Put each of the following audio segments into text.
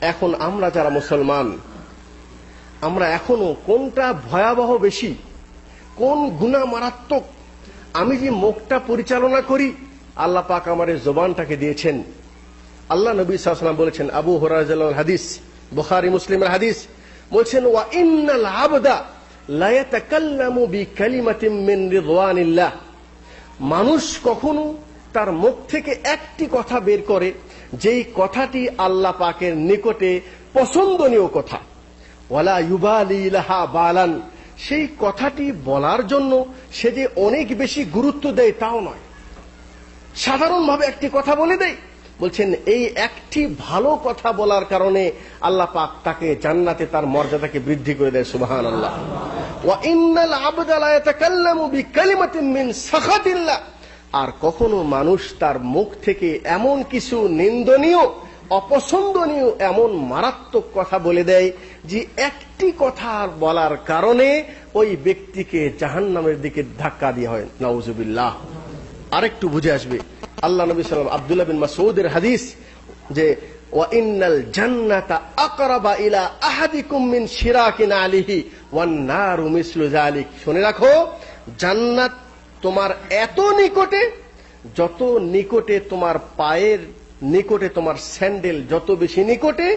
এখন আমরা যারা মুসলমান, আমরা এখনও কোনটা ভয়াবহ বেশি, কোন গুণা মারাত্মক? আমি যে মুখটা পরিচালনা করি, আল্লাহ পাক আমার এই জবানটাকে দিয়েছেন। আল্লাহ নবী সাল্লাম বলেছেন, আবু হরাজ হাদিস, বুখারি, মুসলিমের হাদিস, বলছেন, ওয়া ইন্নাল আবদা লা ইয়াতাকাল্লামু বিকালিমাতিন মিন রিদওয়ানিল্লাহ। মানুষ কখনো তার মুখ থেকে একটি কথা বের করে যেই কথাটি আল্লাহ পাকের নিকটে পছন্দনীয় কথা। ওয়ালা ইউবালি লাহা বালান। সেই কথাটি বলার জন্য সে যে অনেক বেশি গুরুত্ব দেয় তাও নয়। সাধারণভাবে একটি কথা বলে দেয় বলছেন, এই একটি ভালো কথা বলার কারণে আল্লাহ পাক তাকে জান্নাতে তার মর্যাদাকে বৃদ্ধি করে দেয় সুবহান আল্লাহ ওয়া ইন্নাল আবদা লা ইয়াতাকাল্লামু বিকালিমাতিন মিন সাখাতিল্লাহ। আর কখনো মানুষ তার মুখ থেকে এমন কিছু নিন্দনীয়, অপছন্দনীয় এমন মারাত্মক কথা বলে দেয় যে একটি কথা বলার কারণে ওই ব্যক্তিকে জাহান্নামের দিকে ধাক্কা দেওয়া হয়। নাউজুবিল্লাহ। আরেকটু বুঝে আসবে। আল্লাহ নবী সাল্লাম আব্দুল্লাহ বিন মাসউদের হাদিস যে জান্নাতা ইলা শুনে রাখো, জান্নাত তোমার এত নিকটে, যত নিকটে তোমার পায়ের নিকটে তোমার স্যান্ডেল যত বেশি নিকটে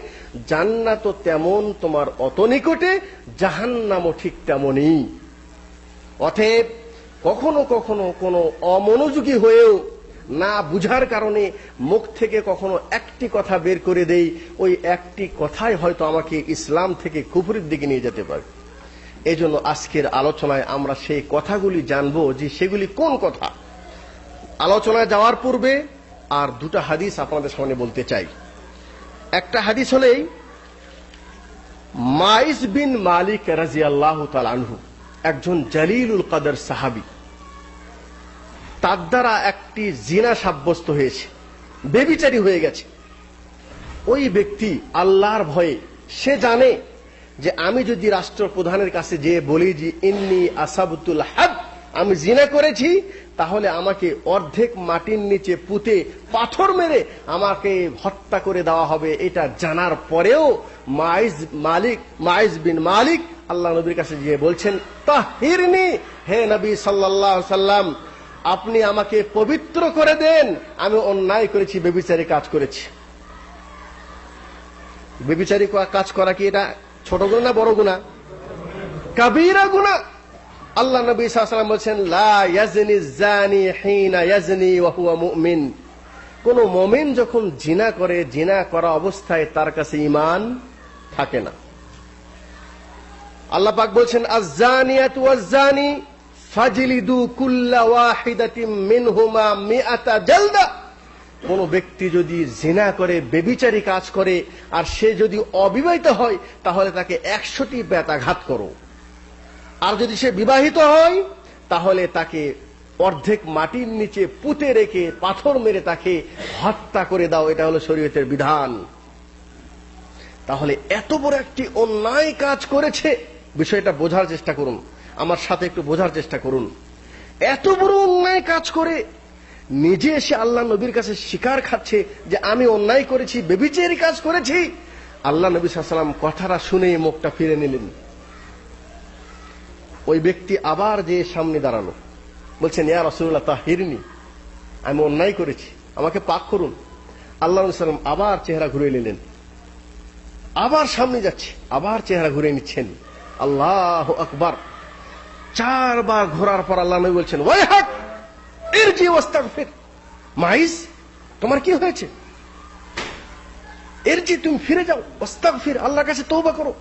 জান্নাত তেমন তোমার অত নিকটে, জাহান্নামও ঠিক তেমনই। অতএব কখনো কখনো কোনো অমনোযোগী হয়েও না বুঝার কারণে মুখ থেকে কখনো একটি কথা বের করে দেই, ওই একটি কথাই হয়তো আমাকে ইসলাম থেকে কুফুরের দিকে নিয়ে যেতে পারে। এই জন্য আজকের আলোচনায় আমরা সেই কথাগুলি জানব যে সেগুলি কোন কথা। আলোচনায় যাওয়ার পূর্বে আর দুটা হাদিস আপনাদের সামনে বলতে চাই। একটা হাদিস হলেই, মাইস বিন মালিক রাজিয়াল্লাহ আনহু, একজন জালিলুল কাদের সাহাবি। তার দ্বারা একটি জিনা সাব্যস্ত হয়েছে, বেবিচারি হয়ে গেছে। ওই ব্যক্তি আল্লাহর ভয়ে, সে জানে যে আমি যদি রাষ্ট্রপ্রধানের কাছে যে বলি যে, ইন্নি আসাবুতুল হাদ আমি জিনা করেছি, তাহলে আমাকে অর্ধেক মাটির নিচে পুঁতে পাথর মেরে আমাকে হত্যা করে দেওয়া হবে, এটা জানার পরেও মাইজ মালিক, মাইজ বিন মালিক আল্লাহ নবীর কাছে গিয়ে বলছেন, তাহিরনি, হে নবী সাল্লাল্লাহু সাল্লাম, আপনি আমাকে পবিত্র করে দেন, আমি অন্যায় করেছি, বেবিচারি কাজ করেছি। বেবিচারি কাজ করা কি এটা ছোট গুণা না বড় গুণা? কাবিরা গুণা। আল্লাহ নবী সাল্লাম বলছেন, লা জানি হিনা মুমিন। কোন মুমিন যখন জিনা করে, জিনা করা অবস্থায় তার কাছে ঈমান থাকে না। আল্লাহ পাক বলছেন ওয়াজ-জানি ফাজলিদু কুল্লা ওয়াহিদাতিম মিনহুমা মিআতা জালদা। কোন ব্যক্তি যদি জেনা করে, বেবিচারি কাজ করে, আর সে যদি অবিবাহিত হয়, তাহলে তাকে একশোটি বেতাঘাত করো। আর যদি সে বিবাহিত হয়, তাহলে তাকে অর্ধেক মাটির নিচে পুঁতে রেখে পাথর মেরে তাকে হত্যা করে দাও, এটা হলো শরীয়তের বিধান। তাহলে এত বড় একটি অন্যায় কাজ করেছে, বিষয়টা বোঝার চেষ্টা করুন। আমার সাথে একটু বোঝার চেষ্টা করুন। এত বড় অন্যায় কাজ করে নিজে এসে আল্লাহ নবীর কাছে শিকার খাচ্ছে যে আমি অন্যায় করেছি, বেবিচেরি কাজ করেছি। আল্লাহ নবী সাল্লাম কথাটা শুনে মুখটা ফিরে নিলেন। ওই ব্যক্তি আবার যে সামনে দাঁড়াল, বলছেন, ইয়া রসুল্লাহ তাহিরনি, আমি অন্যায় করেছি, আমাকে পাক করুন। আল্লাহ সাল্লাম আবার চেহারা ঘুরে নিলেন। আবার সামনে যাচ্ছে, আবার চেহারা ঘুরে নিচ্ছেন। আল্লাহ আকবার। চারবার ঘোরার পর আল্লাহ নবী বলছেন ওয়াই হাট মাইস, তোমার কি হয়েছে? এর যে তুমি ফিরে যাও আল্লাহর কাছে করো।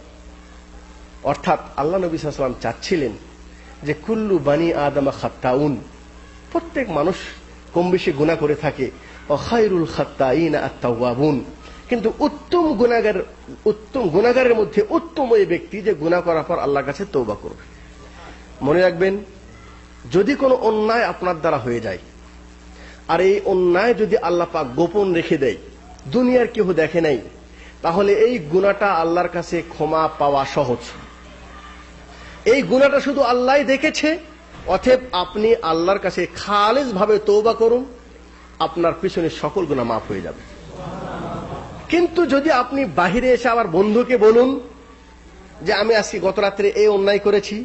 অর্থাৎ আল্লাহ নবী সাল্লাম চাচ্ছিলেন যে কুল্লু বানি আদমা খাত্তাউন, প্রত্যেক মানুষ কম বেশি গুণা করে থাকে। কিন্তু উত্তম গুণাগার উত্তম গুণাগারের মধ্যে উত্তম ওই ব্যক্তি যে গুণা করার পর আল্লাহর কাছে তৌবা করবে। মনে রাখবেন, যদি কোনো অন্যায় আপনার দ্বারা হয়ে যায় আর এই অন্যায় যদি আল্লাহ পাক গোপন রেখে দেয়, দুনিয়ার কেউ দেখে নাই, তাহলে এই গুণাটা আল্লাহর কাছে ক্ষমা পাওয়া সহজ। এই গুণাটা শুধু আল্লাহ দেখেছে অথব আপনি আল্লাহর কাছে খালেজ ভাবে তৌবা করুন, আপনার পিছনে সকল গুণা মাফ হয়ে যাবে। কিন্তু যদি আপনি বাহিরে এসে আমার বন্ধুকে বলুন যে, আমি আজকে গত রাত্রে এই অন্যায় করেছি।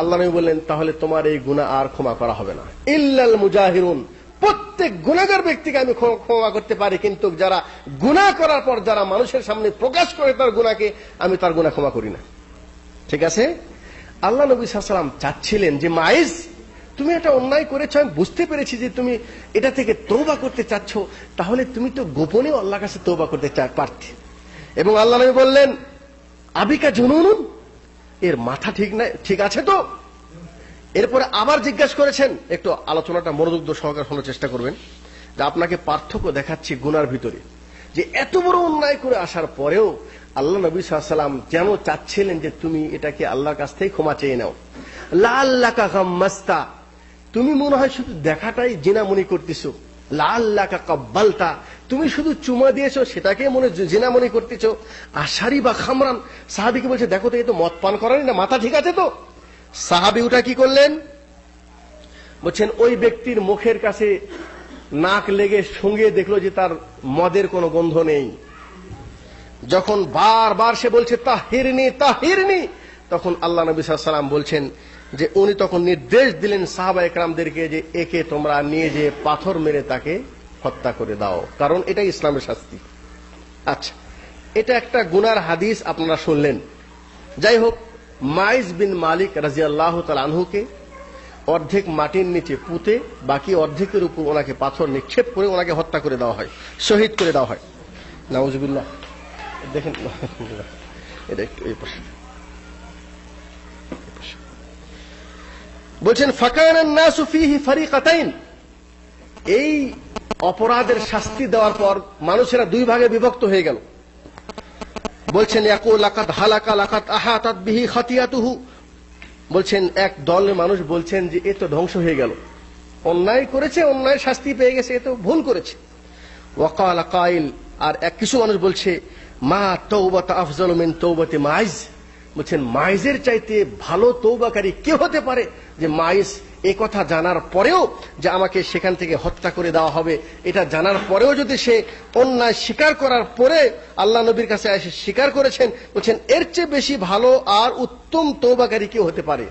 আল্লাহ বললেন, তাহলে তোমার এই গুনাহ আর ক্ষমা করা হবে না। ইল্লাল মুজাহিরুন প্রত্যেক গুনাহগার ব্যক্তিকে আমি ক্ষমা- করতে পারি, কিন্তু যারা গুনাহ করার পর যারা মানুষের সামনে প্রকাশ করে তার গুণাকে, আমি তার গুনাহ ক্ষমা করি না। ঠিক আছে? আল্লাহ নবী সাল্লাম চাচ্ছিলেন যে, মাইজ, তুমি একটা অন্যায় করেছ, আমি বুঝতে পেরেছি যে তুমি এটা থেকে তৌবা করতে চাচ্ছ, তাহলে তুমি তো গোপনে আল্লাহর কাছে তৌবা করতে পারতে। এবং আল্লাহ নবী বললেন, আবিকা জুনুন, এর মাথা ঠিক নাই, ঠিক আছে তো? এরপরে আবার জিজ্ঞাসা করেছেন, একটু আলোচনাটা মনোযোগ সহকার শোনার চেষ্টা করবেন, যে আপনাকে পার্থক্য দেখাচ্ছি গুনার ভিতরে। যে এত বড় অন্যায় করে আসার পরেও আল্লাহ নবী সাল্লাম যেন চাচ্ছিলেন যে তুমি এটাকে আল্লাহর কাছ থেকে ক্ষমা চেয়ে নাও। লাল্লাকা তুমি মনে হয় শুধু দেখাটাই জিনা মনে করতেছো। লাল্লাকা কাব্বালতা, তুমি শুধু চুমা দিয়েছ, সেটাকে মনে জিনা মনে করতেছো। আশারি বা খামরান, সাহাবিকে বলছে, দেখো তো, এ তো মদ পান করেনি না, মাথা ঠিক আছে তো? সাহাবি ওটা কি করলেন? বলছেন, ওই ব্যক্তির মুখের কাছে নাক লেগে সঙ্গে দেখল যে তার মদের কোনো গন্ধ নেই। যখন বারবার সে বলছে, তাহিরনি তাহিরনি! তখন আল্লাহ নবী সাল্লাম বলছেন যে, উনি তখন নির্দেশ দিলেন সাহাবা একরামদেরকে যে, একে তোমরা নিয়ে যে পাথর মেরে তাকে হত্যা করে দাও। কারণ এটা ইসলামের শাস্তি। আচ্ছা এটা একটা গুনার হাদিস আপনারা শুনলেন। যাই হোক মাইজ বিন মালিক রাজিয়াল্লাহ তাল আনহুকে অর্ধেক মাটির নিচে পুঁতে বাকি অর্ধেকের উপর ওনাকে পাথর নিক্ষেপ করে ওনাকে হত্যা করে দেওয়া হয়, শহীদ করে দেওয়া হয়। নাউজুবিল্লাহ। দেখেন। বলছেন ফারিকাতাইন। এই অপরাধের শাস্তি দেওয়ার পর মানুষেরা দুই ভাগে বিভক্ত হয়ে গেল। বলছেন, ইয়াকুল লাকাত লাকাত বলছেন, এক দলের মানুষ বলছেন যে, এ তো ধ্বংস হয়ে গেল। অন্যায় করেছে, অন্যায় শাস্তি পেয়ে গেছে, এ তো ভুল করেছে। ওয়াকাল কাইল, আর এক কিছু মানুষ বলছে, মা তৌবাতা আফজল মিন তৌবাতে মাইজ। বলছেন, মাইজের চাইতে ভালো তৌবাকারী কে হতে পারে যে মাইজ এ কথা জানার পরেও যে আমাকে সেখান থেকে হত্যা করে দেওয়া হবে, এটা জানার পরেও যদি সে অন্যায় স্বীকার করার পরে আল্লাহ নবীর কাছে এসে স্বীকার করেছেন, বলছেন, এর চেয়ে বেশি ভালো আর উত্তম তৌবাকারী কেউ হতে পারে?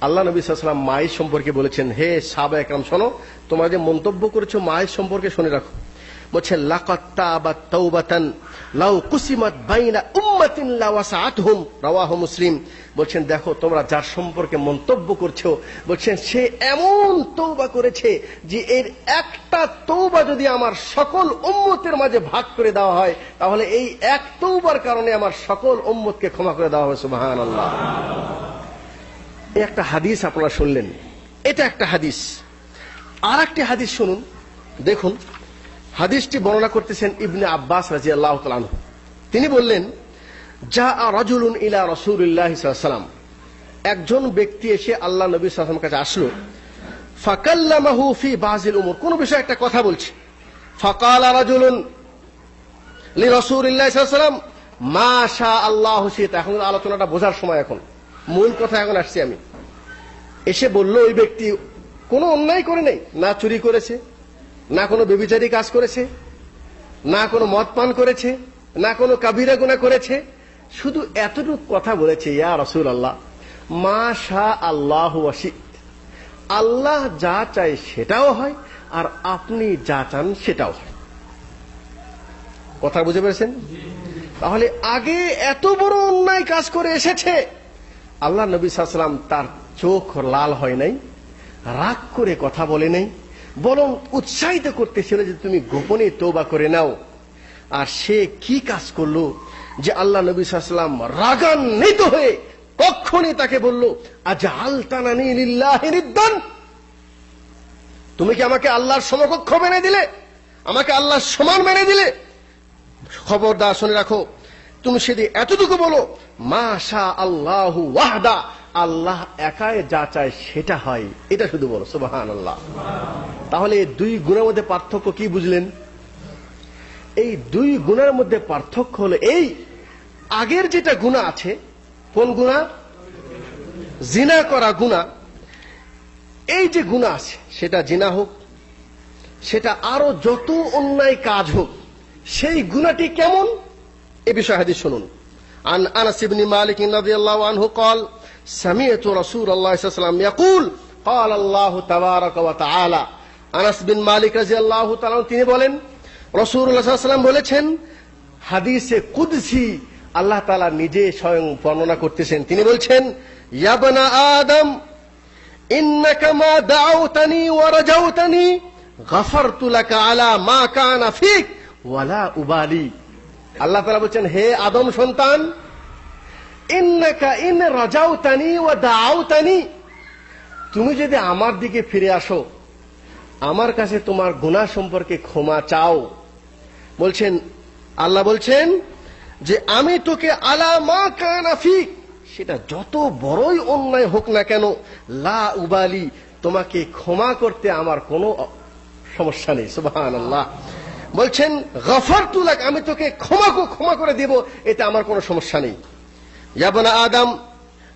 আল্লাহ নবী সাল্লাম মায়ের সম্পর্কে বলেছেন, হে সাবা একরাম শোনো, তোমরা যে মন্তব্য করেছ মায়ের সম্পর্কে শুনে রাখো। বলছেন লাকাত্তা বা তৌবাতান লাউ কুসিমাত বাইনা উম্মাতিন লাওয়াসাআতহুম রাওয়াহু মুসলিম। বলছেন, দেখো, তোমরা যার সম্পর্কে মন্তব্য করছ, বলছেন, সে এমন তৌবা করেছে যে এর একটা তৌবা যদি আমার সকল উম্মতের মাঝে ভাগ করে দেওয়া হয়, তাহলে এই এক তৌবার কারণে আমার সকল উম্মতকে ক্ষমা করে দেওয়া হবে, সুবহানাল্লাহ। এই একটা হাদিস আপনারা শুনলেন। এটা একটা হাদিস। আর একটি হাদিস শুনুন, দেখুন। হাদিসটি বর্ণনা করতেছেন ইবনে আব্বাস রাজি আল্লাহ তিনি বললেন যা রজুলুন ইলা রসুল্লাহ সাল্লাম একজন ব্যক্তি এসে আল্লাহ নবী সাল্লাম কাছে আসলো। ফাকাল্লামাহু ফি বাজিল উমর। কোন বিষয়ে একটা কথা বলছে। ফাকাল রাজুলুন লি রসুল্লাহ সাল্লাম মা শা আল্লাহ শীত এখন আলোচনাটা বোঝার সময় এখন। মূল কথা এখন আসছি আমি। এসে বলল, ওই ব্যক্তি কোনো অন্যায় করে নেই, না চুরি করেছে না কোনো বেবিচারী কাজ করেছে, না কোনো মদ পান করেছে, না কোনো কাবিরা গুণা করেছে। শুধু এতটুকু কথা বলেছে, ইয়া রসুল আল্লাহ মা শাহ আল্লাহ আল্লাহ যা চায় সেটাও হয়, আর আপনি যা চান সেটাও হয়। কথা বুঝে পেরেছেন? তাহলে আগে এত বড় অন্যায় কাজ করে এসেছে, আল্লাহ নবী সাল্লাম তার চোখ লাল হয় নাই, রাগ করে কথা বলে নাই বরং উৎসাহিত করতেছিল যে তুমি গোপনে তোবা করে নাও। আর সে কি কাজ করল? যে আল্লাহ নবী সাল্লাম রাগান্বিত হয়ে কখনই তাকে বলল আজ আলতানানি তুমি কি আমাকে আল্লাহর সমকক্ষ মেনে দিলে? আমাকে আল্লাহর সমান মেনে দিলে? খবরদার শুনে রাখো, তুমি সেদিন এতটুকু বলো মা আল্লাহ ওয়াহদা। আল্লাহ একাই যা চায় সেটা হয় এটা শুধু বলো সুবাহান আল্লাহ তাহলে এই দুই গুণের মধ্যে পার্থক্য কি বুঝলেন এই দুই গুণের মধ্যে পার্থক্য হলো এই আগের যেটা গুণা আছে কোন গুণা জিনা করা গুণা এই যে গুণা আছে সেটা জিনা হোক সেটা আরো যত অন্যায় কাজ হোক সেই গুণাটি কেমন এ বিষয়ে হাদিস শুনুন عن انس بن مالك رضي الله عنه قال سمعت رسول الله صلى الله عليه وسلم يقول قال الله تبارك وتعالى আনাস বিন মালিক রাদিয়াল্লাহু তাআলা তিনি বলেন রাসূলুল্লাহ সাল্লাল্লাহু আলাইহি ওয়াসাল্লাম বলেছেন হাদিসে কুদসি আল্লাহ তাআলা নিজে স্বয়ং বর্ণনা করতেছেন তিনি বলছেন ইয়াবনা আদম إنك ما دعوتني ورجوتني غفرت لك على ما كان فيك ولا أبالي আল্লাহ তাআলা বলছেন হে আদম সন্তান তুমি যদি আমার দিকে ফিরে আসো, আমার কাছে তোমার গুনাহ সম্পর্কে ক্ষমা চাও। বলছেন, আল্লাহ বলছেন যে আমি তোকে আলা মা কানা ফিক, সেটা যত বড়ই অন্যায় হোক না কেন, লা উবালি, তোমাকে ক্ষমা করতে আমার কোনো সমস্যা নেই সুবহান আল্লাহ বলছেন গফর তুলাক আমি তোকে ক্ষমা ক্ষমা করে দেব, এতে আমার কোনো সমস্যা নেই। ইয়াবনা আদম,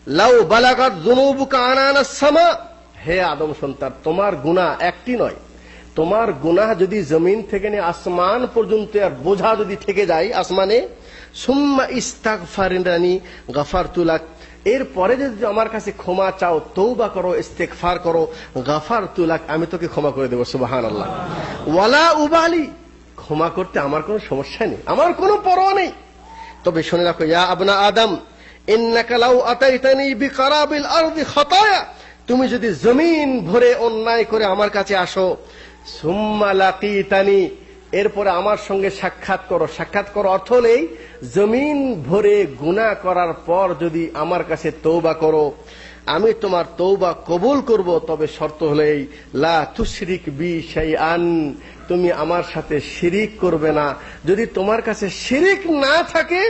লাউ বালাগাত যুনুবুকা আনানাস সামা। হে আদম সন্তান, তোমার গুনাহ একটি নয়। তোমার গুনাহ যদি জমিন থেকে নিয়ে, আসমান পর্যন্ত আর বোঝা যদি থেকে যায় আসমানে, সুম্মা ইস্তাগফারিনানি গাফারতুলাক এরপরে যদি আমার কাছে ক্ষমা চাও তৌবা করো, ইস্তেগফার করো গাফার তুলাক আমি তোকে ক্ষমা করে দেবো, সুবহানাল্লাহ। ওয়ালা উবালি, ক্ষমা করতে আমার কোনো সমস্যা নেই, আমার কোনো পরোয়া নেই। তবে শুনে রাখো, ইয়া আবনা আদম তুমি যদি জমিন ভরে অন্যায় করে আমার কাছে আসো, সুম্মা লাকিতানি, এরপরে আমার সঙ্গে সাক্ষাৎ করো। সাক্ষাৎ করো অর্থ হলেই জমিন ভরে গুনাহ করার পর যদি আমার কাছে তৌবা করো, আমি তোমার তৌবা কবুল করব, তবে শর্ত হলেই লা তুশরিক বি শাইআন তুমি আমার সাথে শিরিক করবে না। যদি তোমার কাছে শিরিক না থাকে,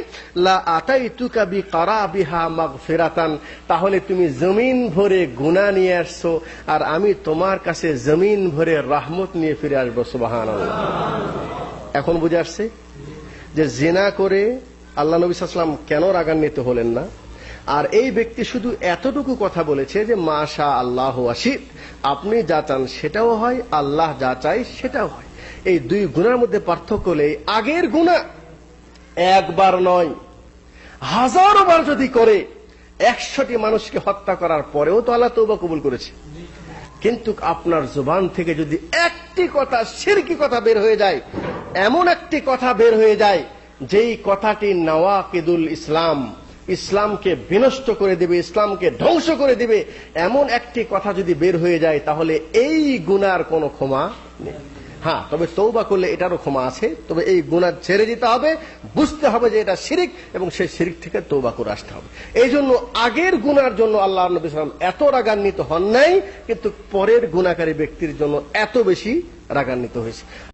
লা আতাইতুকা বি কারাবিহা মাগফিরাতান, তাহলে তুমি জমিন ভরে গুনাহ নিয়ে আসছো, আর আমি তোমার কাছে জমিন ভরে রহমত নিয়ে ফিরে আসব, সুবহানাল্লাহ। এখন বুঝে আসছে যে জেনা করে আল্লাহ নবী কেন রাগান্বিত হলেন না? আর এই ব্যক্তি শুধু এতটুকু কথা বলেছে যে মা মাশা আল্লাহ আশিদ আপনি যা চান সেটাও হয়, আল্লাহ যা চাই সেটাও হয়। এই দুই গুণার মধ্যে পার্থক্য হলে আগের গুণা একবার নয়। হাজারো বার যদি করে, একশোটি মানুষকে হত্যা করার পরেও তো আল্লাহ তৌবা কবুল করেছে। কিন্তু আপনার জুবান থেকে যদি একটি কথা, সিরকি কথা বের হয়ে যায়, এমন একটি কথা বের হয়ে যায়, যেই কথাটি নওয়াকিদুল ইসলাম, ইসলামকে বিনষ্ট করে দিবে, ইসলামকে ধ্বংস করে দিবে, এমন একটি কথা যদি বের হয়ে যায়, তাহলে এই গুনার কোনো ক্ষমা নেই। হ্যাঁ তবে তৌবা করলে এটারও ক্ষমা আছে। তবে এই গুণা ছেড়ে দিতে হবে, বুঝতে হবে যে এটা শিরিক এবং সেই শিরিক থেকে তৌবা করে আসতে হবে। এই জন্য আগের গুণার জন্য আল্লাহ নবী সালাম এত রাগান্বিত হন নাই, কিন্তু পরের গুণাকারী ব্যক্তির জন্য এত বেশি রাগান্বিত হয়েছে।